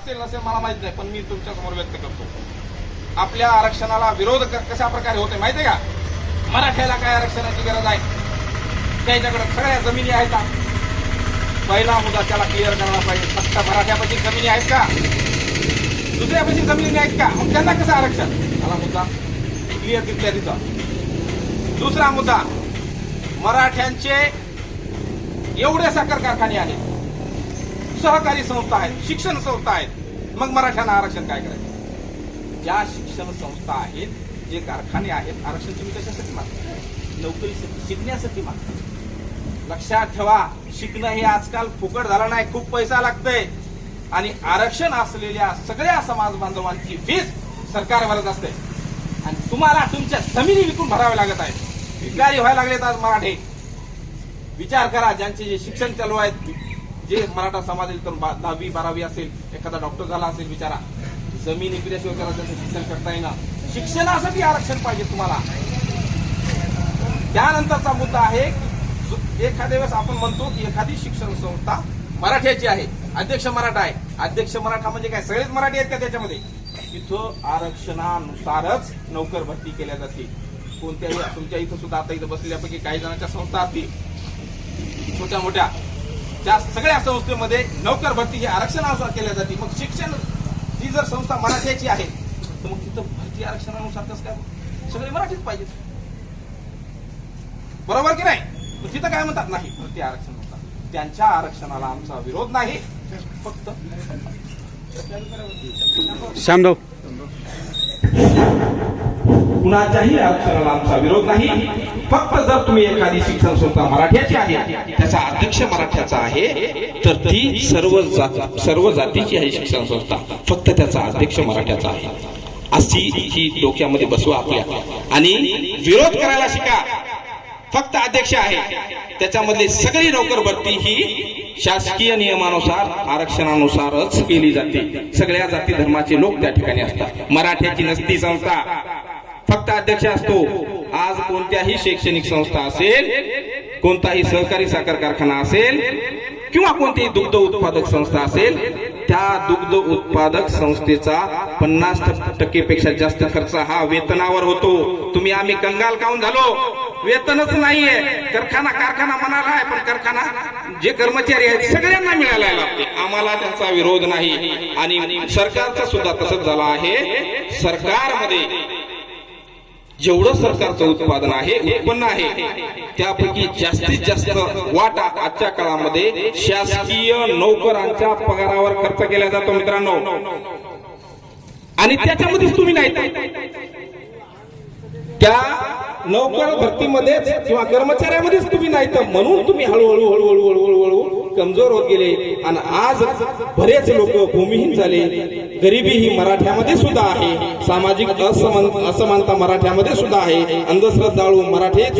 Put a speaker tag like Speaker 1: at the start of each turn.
Speaker 1: असेल नसेल मला माहीत नाही पण मी तुमच्यासमोर व्यक्त करतो. आपल्या आरक्षणाला विरोध कशा प्रकारे होते माहितीये का? मराठ्याला काय आरक्षणाची गरज आहे? त्याच्याकडे सगळ्या जमिनी आहेत. का पहिला मुद्दा त्याला क्लिअर करायला पाहिजे. फक्त मराठ्यापाशी जमिनी आहेत का? दुसऱ्यापाशी जमिनी आहेत का? मग त्यांना कसं आरक्षण? मला मुद्दा क्लिअर तिथल्या तिथं. दुसरा मुद्दा मराठ्यांचे एवढे साखर कारखाने आहेत. सहकारी संस्था आहेत शिक्षण संस्था आहेत. मग मराठ्यांना आरक्षण काय करायचं? ज्या शिक्षण संस्था आहेत जे कारखाने आहेत आरक्षण तुम्ही कशासाठी मागता? नोकरीसाठी शिकण्यासाठी मागता. लक्षात ठेवा शिकणं हे आजकाल फुकट झालं नाही खूप पैसा लागतोय. आणि आरक्षण असलेल्या सगळ्या समाज बांधवांची फीस सरकार भरत असते. आणि तुम्हाला तुमच्या जमिनी विकून भरावे लागत आहेत. भिकारी व्हायला लागलेत आज मराठे. विचार करा ज्यांचे जे शिक्षण चालू आहेत जे मराठा समाजातील दहावी बारावी असेल एखादा डॉक्टर झाला असेल विचारा जमीन विकल्याशिवाय त्याला त्याचं शिक्षण करता येणार शिक्षणासाठी आरक्षण पाहिजे तुम्हाला. त्यानंतरचा मुद्दा आहे की एखाद्या वेळेस आपण म्हणतो की एखादी शिक्षण संस्था मराठ्याची आहे. अध्यक्ष मराठा आहे. अध्यक्ष मराठा म्हणजे काय? सगळेच मराठी आहेत का त्याच्यामध्ये? तिथं आरक्षणानुसारच नोकर भरती केल्या जाते कोणत्याही तुमच्या इथं सुद्धा आता इथं बसलेल्यापैकी काही जणांच्या संस्था असतील. छोट्या मोठ्या त्या सगळ्या संस्थेमध्ये नोकर भरती ही आरक्षणानुसार केल्या जाते मग शिक्षण ही जर संस्था मराठ्याची आहे तर मग तिथं भरती आरक्षणानुसार कसं काय? सगळे मराठीच पाहिजे बरोबर की नाही? तिथं काय म्हणतात? नाही भरती आरक्षण म्हणतात त्यांच्या आरक्षणाला आमचा विरोध नाही फक्त
Speaker 2: श्यामराव.
Speaker 1: कुणाच्याही आरक्षणाला आमचा विरोध नाही. फक्त जर तुम्ही एखादी शिक्षण संस्था मराठ्याची आहे त्याचा अध्यक्ष मराठ्याचा आहे तर ती सर्व जात सर्व जातीची आहे शिक्षण संस्था. फक्त त्याचा अध्यक्ष मराठ्याचा आहे. अशी ही डोक्यामध्ये बसवा आपल्या. आणि विरोध करायला शिका. फक्त अध्यक्ष आहे. त्याच्यामध्ये सगळी नोकर भरती ही शासकीय नियमानुसार आरक्षणानुसारच केली जाते. सगळ्या जाती धर्माचे लोक त्या ठिकाणी असतात. मराठ्याची नसती संस्था. फक्त अध्यक्ष असतो. आज कोणत्याही शैक्षणिक संस्था असेल कोणताही सहकारी साखर कारखाना असेल किंवा कोणतीही दुग्ध उत्पादक संस्था असेल त्या दुग्ध उत्पादक संस्थेचा पन्नास टक्के पेक्षा जास्त खर्च हा वेतनावर होतो. तुम्ही आम्ही कंगाल काऊन झालो. वेतनच नाहीये. कारखाना कारखाना म्हणाला आहे पण कारखाना जे कर्मचारी आहेत सगळ्यांना मिळायला लागते आम्हाला त्यांचा विरोध नाही. आणि सरकारचा सुद्धा तसंच झाला आहे. सरकारमध्ये जेवढं सरकारचं उत्पादन आहे उत्पन्न आहे त्यापैकी जास्तीत जास्त वाटा आजच्या काळामध्ये शासकीय नोकरांच्या पगारावर खर्च केला जातो मित्रांनो. आणि त्याच्यामध्येच तुम्ही नाही त्या नोकर भरतीमध्येच किंवा कर्मचाऱ्यामध्येच तुम्ही नाही तर म्हणून तुम्ही हळूहळू हळूहळू हळूहळू हळूहळू कमजोर होत गेले. आणि आज बरेच लोक भूमिहीन झाले. गरिबी ही मराठ्यामध्ये सुद्धा आहे. सामाजिक असमान असमानता मराठ्यामध्ये सुद्धा आहे. अंधश्रद्धाळू मराठे